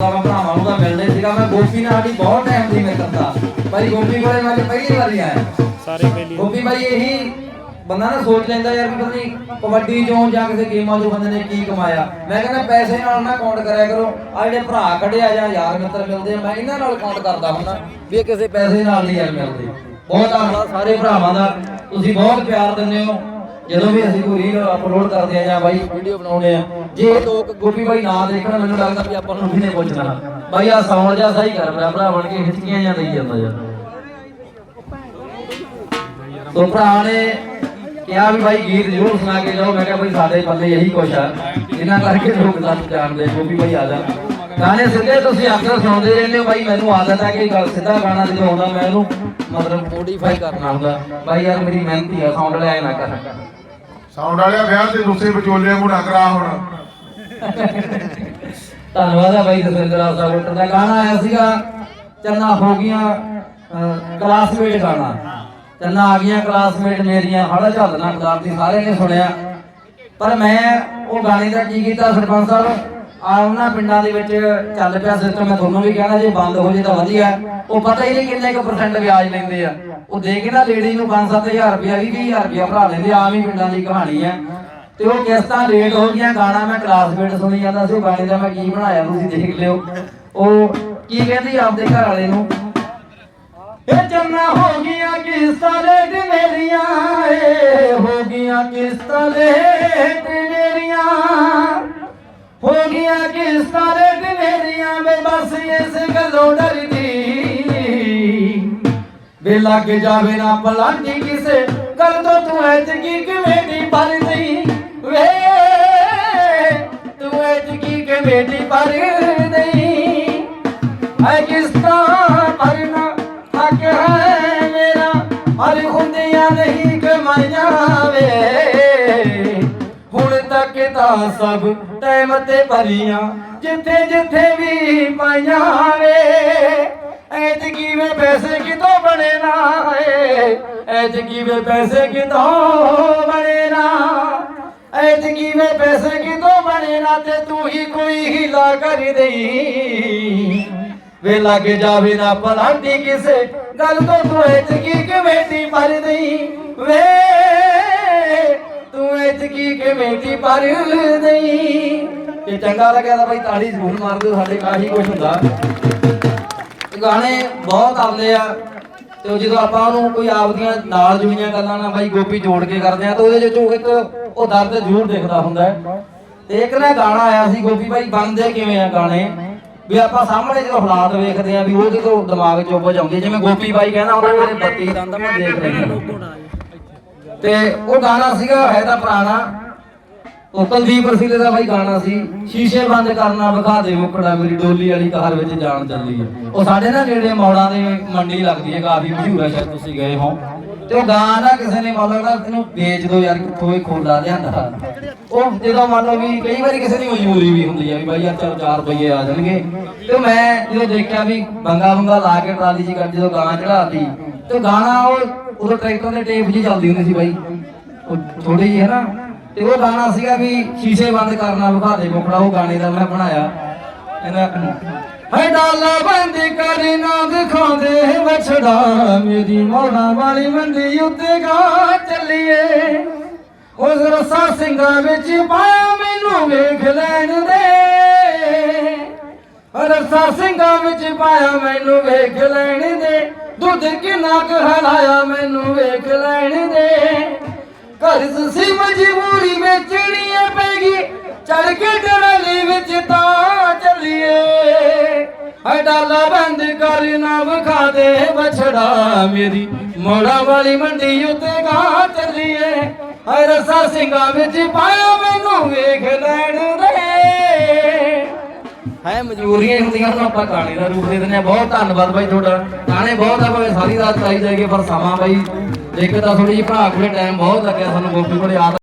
ਮੈਂ ਭਰਾਵਾਂ ਨੂੰ ਤਾਂ ਮਿਲਦੇ ਸੀਗਾ। ਮੈਂ ਗੋਪੀ ਨਾਲ ਸਾਡੀ ਬਹੁਤ ਟਾਈਮ ਦੀ। ਮਿੱਤਰਤਾ ਭਾਈ ਗੋਪੀ ਕੋਲੇ ਮੈਂ ਅੱਜ ਪਹਿਲੀ ਵਾਰੀ ਆਇਆ। ਸਾਰੇ ਪਹਿਲੀ ਗੋਪੀ ਭਾਈ ਇਹੀ ਬੰਦਾ ਨਾ ਸੋਚ ਲੈਂਦਾ ਯਾਰ ਵੀ ਪਤਾ ਨਹੀਂ ਕਬੱਡੀ ਚੋਂ ਜਾਂ ਕਿਸੇ ਗੇਮਾਂ ਚੋਂ ਬੰਦੇ ਨੇ ਕੀ ਕਮਾਇਆ। ਮੈਂ ਕਹਿੰਦਾ ਪੈਸੇ ਨਾਲ ਨਾ ਕਾਊਂਟ ਕਰਿਆ ਕਰੋ। ਆ ਜਿਹੜੇ ਭਰਾ ਕੱਢਿਆ ਜਾਂ ਯਾਰ ਮਿੱਤਰ ਮਿਲਦੇ ਆ ਮੈਂ ਇਹਨਾਂ ਨਾਲ ਕਾਊਂਟ ਕਰਦਾ ਹੁੰਦਾ ਵੀ ਇਹ ਕਿਸੇ ਪੈਸੇ ਨਾਲ ਨਹੀਂ ਯਾਰ ਮਿਲਦੇ। ਬਹੁਤ ਧੰਨਵਾਦ ਸਾਰੇ ਭਰਾਵਾਂ ਦਾ। ਤੁਸੀਂ ਬਹੁਤ ਪਿਆਰ ਦਿੰਦੇ ਹੋ। ਜਦੋਂ ਵੀ ਅਸੀਂ ਕੋਈ ਰੀਲ ਅਪਲੋਡ ਕਰਦੇ ਆ ਜਾਂ ਬਾਈ ਵੀਡੀਓ ਬਣਾਉਂਦੇ ਆ ਜੇ ਲੋਕ ਗੋਪੀ ਬਾਈ ਨਾ ਦੇਖਣ ਮੈਨੂੰ ਲੱਗਦਾ ਵੀ ਆਪਾਂ ਨੂੰ ਕਿਹਨੇ ਪੁੱਛਣਾ। ਬਾਈ ਆ ਸਾਊਂਡ ਜਿਹਾ ਸਹੀ ਕਰ ਮੇਰਾ ਭਰਾ ਬਣ ਕੇ ਖਿੱਚੀਆਂ ਜਾਂ ਦੇਈ ਜਾਂਦਾ ਯਾਰ। ਤੋ ਭਰਾ ਨੇ ਕਿਹਾ ਵੀ ਭਾਈ ਗੀਤ ਜ਼ਰੂਰ ਸੁਣਾ ਕੇ ਜਾਓ ਮੈਂ ਕਿਹਾ ਭਾਈ ਸਾਡੇ ਪੱਲੇ ਇਹੀ ਕੁਛ ਆ। ਇਹਨਾਂ ਕਰਕੇ ਲੋਕ ਸਾਨੂੰ ਜਾਣਦੇ ਗੋਪੀ ਭਾਈ ਆ ਜਾ। ਗਾਣੇ ਸਿੱਧੇ ਤੁਸੀਂ ਅਕਸਰ ਸੁਣਦੇ ਰਹਿੰਦੇ ਹੋ ਭਾਈ ਮੈਨੂੰ ਆਦਤ ਹੈ ਕਿ ਗੱਲ ਸਿੱਧਾ ਗਾਣਾ ਜਦੋਂ ਆਉਂਦਾ ਮੈਂ ਉਹਨੂੰ ਮਤਲਬ ਮੋਡੀਫਾਈ ਕਰਨਾ ਹੁੰਦਾ। ਭਾਈ ਯਾਰ ਮੇਰੀ ਮਿਹਨਤੀ ਆ ਸਾਊਂਡ ਲੈ ਨਾ ਕਰ। ਸਾਊਂਡ ਵਾਲਿਆ ਵਿਆਹ ਤੇ ਰੁੱਸੇ ਵਿਚੋਲੇ ਨੂੰ ਕਰਾ ਹੁਣ। ਧੰਨਵਾਦ ਆ ਬਾਈ ਦਸਿੰਦਰ ਆਸਾ ਵੋਟਰ ਦਾ ਗਾਣਾ ਆਇਆ ਸੀਗਾ, ਚੰਨਾ ਹੋ ਗਈਆਂ ਕਲਾਸਮੇਟ ਗਾਣਾ। ਚੰਨਾ ਆ ਗਈਆਂ ਕਲਾਸਮੇਟ ਮੇਰੀਆਂ, ਹੜਾ ਝੱਲਣਾ ਖਦਾਰ ਦੀ ਸਾਰੇ ਨੇ ਸੁਣਿਆ। ਪਰ ਮੈਂ ਉਹ ਗਾਣੇ ਦਾ ਕੀ ਕੀਤਾ ਸਰਪੰਚ ਸਾਹਿਬ? ਆ ਉਹਨਾਂ ਪਿੰਡਾਂ ਦੇ ਵਿੱਚ ਚੱਲ ਪਿਆ ਸਿਸਟਮ ਮੈਂ ਤੁਹਾਨੂੰ ਵੀ ਕਹਿਣਾ, ਜੇ ਬੰਦ ਹੋ ਜੇ ਤਾਂ ਵਧੀਆ। ਉਹ ਪਤਾ ਹੀ ਨਹੀਂ ਕਿੰਨੇ ਕੁ ਪਰਸੈਂਟ ਵਿਆਜ ਲੈਂਦੇ ਆ। ਉਹ ਦੇ ਕੇ ਨਾ ਲੇਡੀ ਨੂੰ 5-7000 ਰੁਪਇਆ 20000 ਰੁਪਇਆ ਭਰਾ ਲੈਂਦੇ ਆਮ ਹੀ ਪਿੰਡਾਂ ਦੀ ਕਹਾਣੀ ਆ। ਤੇ ਉਹ ਕਿਸ਼ਤਾਂ ਲੇਟ ਹੋ ਗਈਆਂ, ਗਾਣਾ ਮੈਂ ਕਲਾਸਮੇਟ ਸੁਣੀ ਜਾਂਦਾ ਸੀ ਗਾਣੇ ਦਾ ਮੈਂ ਕੀ ਬਣਾਇਆ ਤੁਸੀਂ ਦੇਖ ਲਿਓ। ਉਹ ਕੀ ਕਹਿੰਦੀ ਆਪਦੇ ਘਰ ਵਾਲੇ ਨੂੰ? ਇਹ ਜੰਨਾ ਹੋ ਗਈਆਂ ਕਿਸ਼ਤਾਂ ਲੇਟ ਵੇ ਲੱਗ ਜਾਵੇ ਨਾ ਪਲਾਂਟੀ ਕਿਸੇ ਗੱਲ ਤੋਂ ਤੂੰ ਐਤਕੀ ਕਿਵੇਂ ਦੀ ਪਰਦੀ? ਵੇ, ਤੂੰ ਐਤਕੀ ਕਿਵੇਂ ਦੀ ਪਰਦੀ? ਐ ਕਿਸਤਾ ਭਰਨਾ ਹੱਕ ਹੈ ਮੇਰਾ? ਹਰ ਹੁੰਦੀਆਂ ਨਹੀਂ ਕਮਾਈਆਂ ਵੇ ਹੁਣ ਤੱਕ ਤਾਂ ਸਭ ਟਾਈਮ ਤੇ ਭਰੀਆਂ ਜਿੱਥੇ ਜਿੱਥੇ ਵੀ ਪਾਈਆਂ ਵੇ। ਐਤਕੀ ਵੇ ਪੈਸੇ ਕਿਤੋਂ ਬਣੇ ਨਾ ਏ ਐਤਕੀ ਵੇ ਪੈਸੇ ਕਿਤੋਂ ਬਣੇ ਨਾ? ਐਤਕੀ ਵੇ ਪੈਸੇ ਕਿਤੋਂ ਬਣੇ ਨਾ ਤੇ ਤੂੰ ਹੀ ਕੋਈ ਹੀਲਾ ਕਰ ਦੇਈ। ਵੇ ਲੱਗ ਜਾਵੇ ਨਾ ਪਲਾਂਟੀ ਕਿਸੇ ਗੱਲ ਤੋਂ, ਤੂੰ ਐਤਕੀ ਕਿਵੇਂ ਦੀ ਪਰ ਦੇਈ? ਵੇ, ਤੂੰ ਐਤਕੀ ਕਿਵੇਂ ਦੀ ਪਰ ਦੇਈ? ਤੇ ਚੰਗਾ ਲੱਗਿਆ ਤਾਂ ਭਾਈ ਤਾੜੀ ਜ਼ਰੂਰ ਮਾਰ ਦਿਓ, ਸਾਡੇ ਕਾਹੀ ਕੁਝ ਹੁੰਦਾ। ਗਾਣੇ ਬਹੁਤ ਆਉਂਦੇ ਆ ਤੇ ਜਦੋਂ ਆਪਾਂ ਉਹਨੂੰ ਕੋਈ ਆਪਦੀਆਂ ਨਾਲ ਜੁੜੀਆਂ ਗੱਲਾਂ ਨਾਲ ਬਾਈ ਗੋਪੀ ਜੋੜ ਕੇ ਕਰਦੇ ਆ, ਤਾਂ ਉਹਦੇ ਵਿੱਚੋਂ ਇੱਕ ਉਹ ਦਰਦ ਜ਼ਰੂਰ ਦਿਖਦਾ ਹੁੰਦਾ ਹੈ। ਤੇ ਇੱਕ ਨਾ ਗਾਣਾ ਆਇਆ ਸੀ ਗੋਪੀ ਬਾਈ, ਬਣਦੇ ਕਿਵੇਂ ਆ ਗਾਣੇ? ਵੀ ਆਪਾਂ ਸਾਹਮਣੇ ਜਦੋਂ ਹਾਲਾਤ ਵੇਖਦੇ ਆ ਵੀ ਉਹ ਜਦੋਂ ਦਿਮਾਗ 'ਚ ਉੱਪਰ ਜਾਂਦੀ ਜਿਵੇਂ ਗੋਪੀ ਬਾਈ ਕਹਿੰਦਾ ਉਹਨਾਂ ਮੇਰੇ ਬੱਤੀ ਦੰਦ ਮੈਂ ਦੇਖ ਰਿਹਾ ਤੇ ਉਹ ਗਾਣਾ ਸੀਗਾ ਹੈ ਤਾਂ ਪੁਰਾਣਾ। ਉਹ ਕੁਲਦੀਪ ਰਸੀਲੇ ਦਾ ਬਾਈ ਗਾਣਾ ਸੀ, ਸ਼ੀਸ਼ੇ ਬੰਦ ਕਰਨਾ ਵਿਖਾ ਦੇ ਮੁਕੜਾ, ਮੇਰੀ ਡੋਲੀ ਵਾਲੀ ਕਾਰ ਵਿੱਚ ਜਾਣ ਚੱਲੀ ਹੈ ਉਹ ਸਾਡੇ ਨਾ ਨੇੜੇ ਮੌੜਾਂ ਦੇ ਮੰਡੀ ਲੱਗਦੀ ਹੈ ਕਾਫੀ ਮਸ਼ਹੂਰ ਹੈ ਸ਼ਾਇਦ ਤੁਸੀਂ ਗਏ ਹੋ। ਤੇ ਉਹ ਗਾਣਾ ਕਿਸੇ ਨੇ ਮੰਨ ਲਓ ਨਾ ਵੇਚ ਦੋ ਯਾਰ, ਕਿੱਥੋਂ ਇਹ ਖੋਲਾ ਲਿਆਂਦਾ। ਉਹ ਜਦੋਂ ਮੰਨ ਲਓ ਵੀ ਕਈ ਵਾਰੀ ਕਿਸੇ ਦੀ ਮਜਬੂਰੀ ਵੀ ਹੁੰਦੀ ਹੈ ਵੀ ਬਾਈ ਯਾਰ ਚਲ 4 ਰੁਪਏ ਆ ਜਾਣਗੇ। ਤੇ ਮੈਂ ਜਦੋਂ ਦੇਖਿਆ ਵੀ ਬੰਗਾ ਬੰਗਾ ਲਾ ਕੇ ਟਰਾਲੀ 'ਚ ਗੱਡੀ ਜਦੋਂ ਗਾਣਾ ਚੜਾਤੀ ਤੇ ਗਾਣਾ ਉਹ ਉਦੋਂ ਟਰੈਕਟਰ ਦੇ ਟੇਪ ਜੀ ਚੱਲਦੀ ਹੁੰਦੀ ਸੀ ਬਾਈ। ਉਹ ਥੋੜੀ ਜਿਹੀ ਹੈ ਨਾ ਤੇ ਉਹ ਗਾਣਾ ਸੀਗਾ ਵੀ ਸ਼ੀਸ਼ੇ ਬੰਦ ਕਰਨਾ ਵਿਖਾ ਦੇ ਮੁਕੜਾ ਉਹ ਗਾਣੇ ਦਾ ਮੈਂ ਬਣਾਇਆ। ਇਹਦਾ ਹੈ ਡਾਲਾ ਬੰਦ ਕਰ ਦਿਖਾਉਂਦੇ ਵਛੜਾ, ਮੇਰੀ ਮੋੜਾਂ ਵਾਲੀ ਮੰਡੀ ਉੱਤੇ ਗਾ ਚੱਲੀਏ। ਉਸ ਰਸਾ ਸਿੰਘਾਂ ਵਿੱਚ ਪਾਇਆ ਮੈਨੂੰ ਵੇਖ ਲੈਣ ਦੇ। ਰਸਾ ਸਿੰਘਾਂ ਵਿੱਚ ਪਾਇਆ ਮੈਨੂੰ ਵੇਖ ਲੈਣ ਦੇ। ਦੁੱਧ ਕਿੰਨਾ ਕੁ ਹਲਾਇਆ ਮੈਨੂੰ ਵੇਖ ਲੈਣ ਦੇ। ਘਰ ਸੀ ਮਜਬੂਰੀ ਵੇਚਣੀ ਐ ਪੈਗੀ ਚੜ ਕੇ ਟਰਾਲੀ ਵਿੱਚ ਤਾਂ ਚੱਲੀਏ। ਹੈ ਬੰਦ ਕਰ ਨਾ ਵਿਖਾ ਦੇ ਬਛੜਾ ਮੇਰੀ। ਮੋੜਾ ਵਾਲੀ ਮੰਡੀ ਉੱਤੇ ਗਾ ਚੱਲੀਏ। ਹੈ ਰਸਾ ਸਿੰਘਾਂ ਵਿੱਚ ਪਾਇਆ ਮੈਨੂੰ ਵੇਖ ਲੈਣ ਦੇ। ਹੈ ਮਜਬੂਰੀਆਂ ਹੁੰਦੀਆਂ ਹੁਣ ਆਪਾਂ ਗਾਣੇ ਦਾ ਰੂਪ ਦੇ ਦਿੰਦੇ ਆ ਬਹੁਤ ਧੰਨਵਾਦ ਬਾਈ ਤੁਹਾਡਾ। ਗਾਣੇ ਬਹੁਤ ਆ, ਭਾਵੇਂ ਸਾਰੀ ਰਾਤ ਚਾਈ ਜਾਏਗੀ, ਪਰ ਸਮਾਂ ਬਾਈ ਇੱਕ ਤਾਂ ਥੋੜੀ ਜਿਹੀ ਭਰਾ ਕੋਲੇ ਟਾਈਮ ਬਹੁਤ ਲੱਗਿਆ ਸਾਨੂੰ ਗੋਪੀ ਕੋਲੇ ਆ